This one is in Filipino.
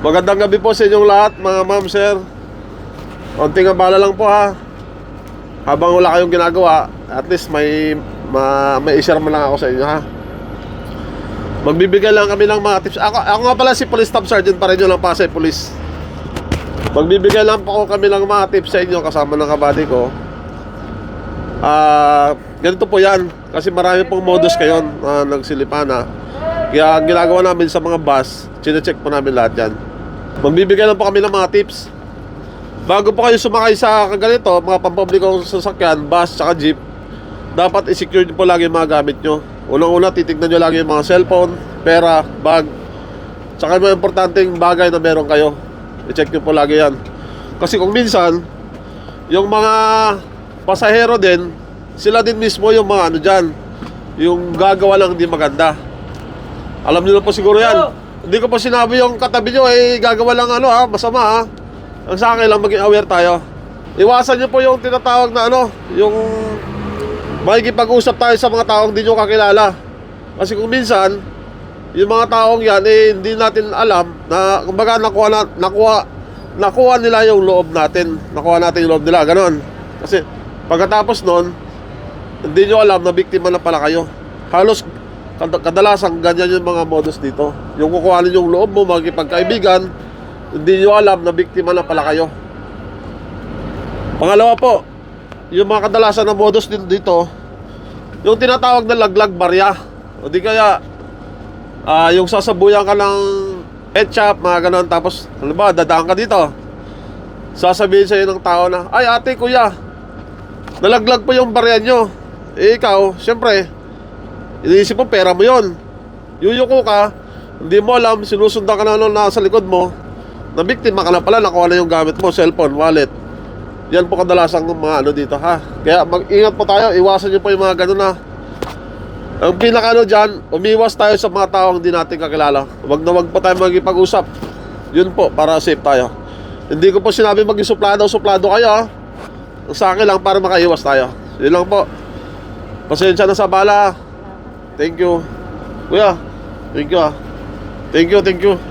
Magandang gabi po sa inyong lahat, mga ma'am, sir. Konting abala lang po ha. Habang wala kayong ginagawa, at least may ma, may i-share man lang ako sa inyo ha. Magbibigay lang kami ng mga tips. Ako, ako nga pala si Police Staff Sergeant pa rin yun lang Pasay Police. Magbibigay lang po kami ng mga tips sa inyo kasama ng kabady ko. Ah, ganito po 'yan kasi marami pong modus kayon na nagsilipana. Kaya ang ginagawa namin sa mga bus, chine-check po namin lahat 'yan. Magbibigay lang po kami ng mga tips. Bago po kayo sumakay sa kaganito, mga pampublikong sasakyan, bus, tsaka jeep, dapat i-secure nyo po lagi yung mga gamit nyo. Unang-una, titignan nyo lagi yung mga cellphone, pera, bag, tsaka yung mga importanteng bagay na meron kayo. I-check nyo po lagi yan. Kasi kung minsan, yung mga pasahero din, sila din mismo yung mga ano dyan, yung gagawa lang hindi maganda. Alam niyo na po siguro yan. Hindi ko po sinabi yung katabi nyo, eh, gagawa lang ano ha, masama ha. Ang sa akin lang, maging aware tayo. Iwasan nyo po yung tinatawag na ano, yung makikipag-usap tayo sa mga taong hindi nyo kakilala. Kasi kung minsan, yung mga taong yan, eh, hindi natin alam na, kumbaga, nakuha, na, nakuha, nakuha nila yung loob natin. Nakuha natin yung loob nila, ganon. Kasi, pagkatapos nun, hindi nyo alam na biktima na pala kayo. Halos, kadalasan, ganyan yung mga modus dito. Yung kukuhanin yung loob mo, magkipagkaibigan, hindi nyo alam na biktima na pala kayo. Pangalawa po, yung mga kadalasan na modus din dito, yung tinatawag na laglag barya. O di kaya, ah yung sasabuyan ka ng shop, mga ganon, tapos, halimbawa, dadaan ka dito. Sasabihin sa'yo ng tao na, ay ate, kuya, nalaglag po yung barya nyo. Eh ikaw, syempre, iniisip mo, pera mo yon. Yuyuko ka, hindi mo alam, sinusundan ka na nung nasa likod mo, na biktima ka na pala, nakuha na yung gamit mo, cellphone, wallet. Yan po kadalasang mga ano dito ha. Kaya mag-ingat po tayo, iwasan niyo po yung mga ganun na. Ang pinaka ano dyan, umiwas tayo sa mga taong hindi natin kakilala. Huwag na wag po tayo magipag-usap. Yun po, para safe tayo. Hindi ko po sinabi maging suplado, suplado kayo ha. Sa akin lang para makaiwas tayo. Yun lang po. Pasensya na sa bala. Thank you. Kuya, thank you ha. Thank you, thank you.